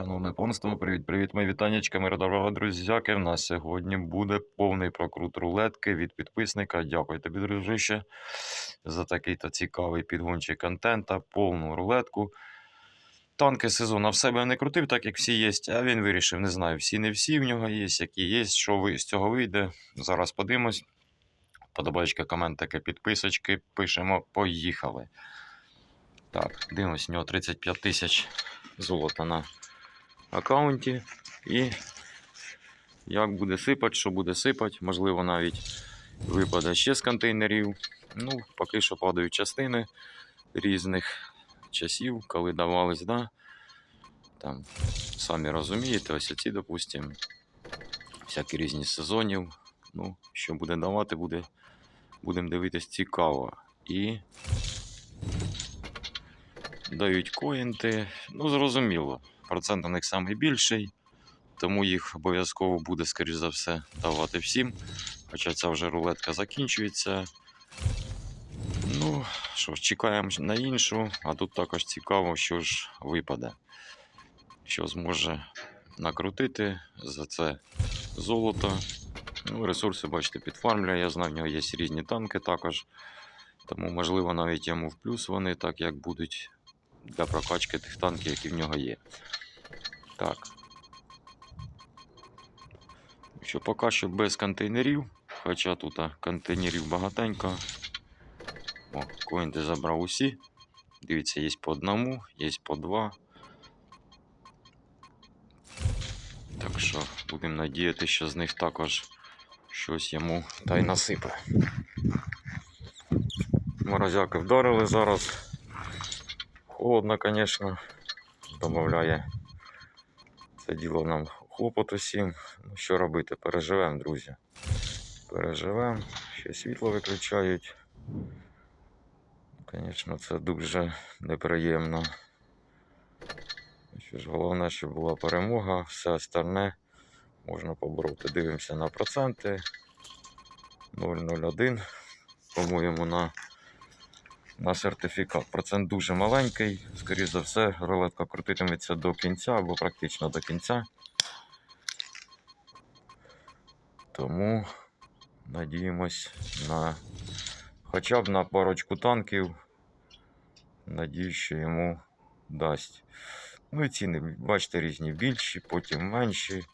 Шановне панство, привіт-привіт, мої вітаннячка, мира доброго друзяки. В нас сьогодні буде повний прокрут рулетки від підписника. Дякую тобі, дружище, за такий то цікавий підгончик контента, повну рулетку. Танки сезону в себе не крутив, так як всі є, а він вирішив, не знаю, всі не всі в нього є, які є, що з цього вийде. Зараз подивимось. Подобаєчка, коментики, підписочки, пишемо, поїхали. Так, дивимось, у нього 35 тисяч золота на аккаунті. І як буде сипати, що буде сипати, можливо, навіть випаде ще з контейнерів. Ну, поки що падають частини різних часів, коли давались, да? Там, самі розумієте, ось ці, допустимо, всякі різні сезонів. Ну, що буде давати, буде, будемо дивитись цікаво. І дають коінти. Ну, зрозуміло. Процент на них найбільший, тому їх обов'язково буде, скоріш за все, давати всім. Хоча ця вже рулетка закінчується. Ну, що ж, чекаємо на іншу, а тут також цікаво, що ж випаде. Що зможе накрутити за це золото. Ну, ресурси, бачите, підфармлює. Я знаю, в нього є різні танки також. Тому, можливо, навіть йому в плюс вони так як будуть для прокачки тих танків, які в нього є. Так. Що поки що без контейнерів, хоча тут контейнерів багатенько. О, коінти забрав усі. Дивіться, є по одному, є по два. Так що будемо надіяти, що з них також щось йому та й насипе. Морозяки вдарили зараз. Холодно, звісно. Добавляє це діло нам хлопот усім. Ну, що робити? Переживемо, друзі. Переживемо. Ще світло виключають. Звісно, це дуже неприємно. Що ж, головне, щоб була перемога, все остальне можна побороти. Дивимося на проценти. 0,01. По-моєму, на на сертифікат. Процент дуже маленький. Скоріше за все, рулетка крутитиметься до кінця або практично до кінця. Тому надіємось на хоча б на парочку танків. Надію, що йому дасть. Ну і ціни, бачите, різні більші, потім менші.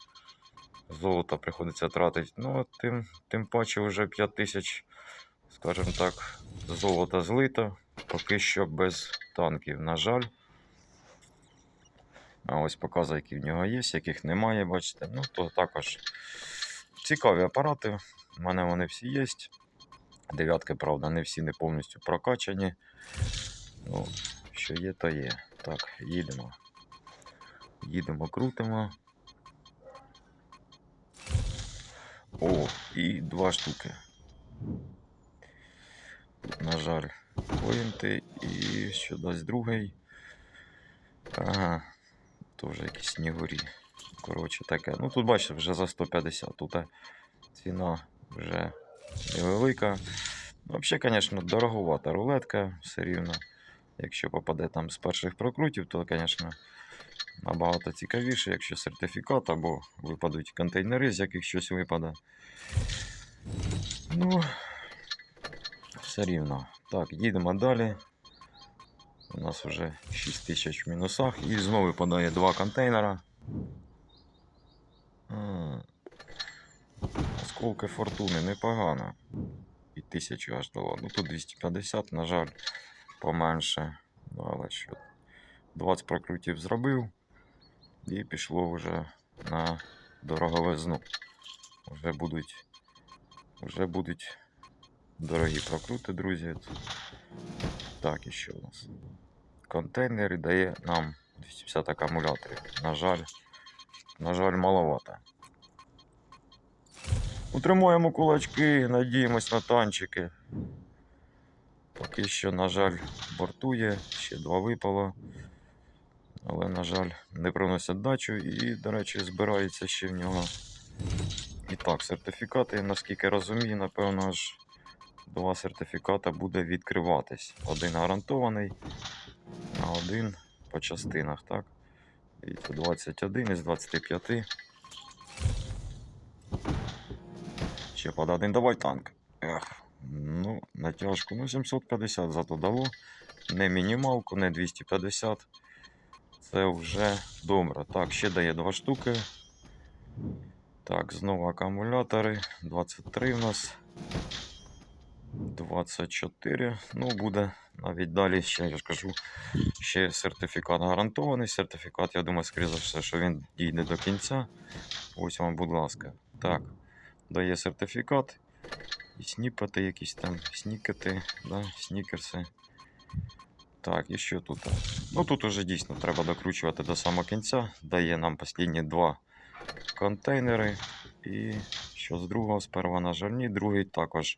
Золото приходиться тратити. Ну, тим, тим паче вже 5 тисяч, скажімо так, золота злито. Поки що без танків, на жаль. А ось показує, які в нього є, яких немає, бачите. Ну, то також цікаві апарати. У мене вони всі є. Дев'ятки, правда, не всі не повністю прокачані. Ну, що є, то є. Так, їдемо. Їдемо, крутимо. О, і два штуки. На жаль, поінти і що дасть другий. Ага, теж якісь снігурі. Коротше, таке. Ну тут бачите, вже за 150. Тут е, ціна вже невелика. Ну, Взагалі, звісно, дороговата рулетка, все рівно. Якщо попаде там з перших прокрутів, то, звісно, набагато цікавіше, якщо сертифікат або випадуть контейнери, з яких щось випаде. Ну, все рівно. Так, їдемо далі. У нас вже 6 тисяч в мінусах. І знову випадає два контейнера. Осколки фортуни непогано. І 1000 аж дало. Ну тут 250, на жаль, поменше. Ну, але що. 20 прокрутів зробив. І пішло вже на дороговизну. Вже будуть. Вже будуть дорогі прокрути, друзі. Так, і що у нас? Контейнер дає нам 250 акумуляторів. На жаль, на жаль, маловато. Утримуємо кулачки, надіємось на танчики. Поки що, на жаль, бортує, ще два випало. Але, на жаль, не приносять дачу і, до речі, збирається ще в нього. І так, сертифікати, наскільки розумію, напевно ж два сертифіката буде відкриватись. Один гарантований, а один по частинах, так? І це 21 із 25. Ще под один давай танк. Ех, ну, натяжку. Ну, 750 зато дало. Не мінімалку, не 250. Це вже добре. Так, ще дає два штуки. Так, знову акумулятори. 23 у нас. 24. Ну, буде навіть далі ще, я ж кажу, ще сертифікат гарантований. Сертифікат, я думаю, скоріше за все, що він дійде до кінця. Ось вам, будь ласка. Так, дає сертифікат. І сніпати якісь там, снікети, да, снікерси. Так, і що тут? Ну тут уже дійсно треба докручувати до самого кінця. Дає нам останні два контейнери. І що з другого, сперва на жальні, другий також.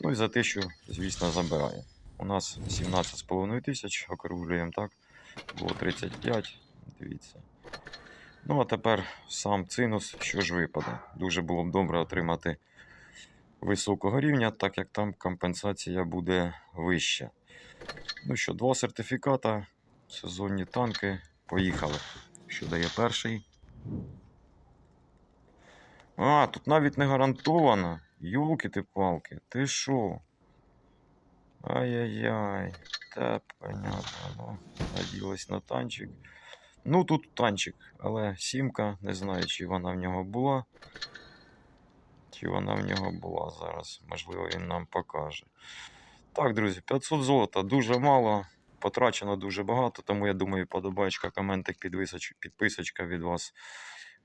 Ну і за те, що, звісно, забирає. У нас 17,5 тисяч, округлюємо так. Було 35, дивіться. Ну, а тепер сам цинус, що ж випаде. Дуже було б добре отримати високого рівня, так як там компенсація буде вища. Ну що, два сертифіката, сезонні танки. Поїхали. Що дає перший? А, тут навіть не гарантовано. Йолки ти палки, ти що? Ай-яй-яй. Та понятно, ну, наділась на танчик. Ну, тут танчик, але сімка, не знаю, чи вона в нього була. Чи вона в нього була зараз. Можливо, він нам покаже. Так, друзі, 500 золота дуже мало. Потрачено дуже багато, тому я думаю, подобаєчка, коментик, підписочка від вас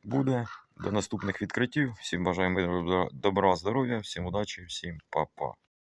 буде. До наступних відкриттів. Всім бажаємо добра, здоров'я, всім удачі, всім па-па.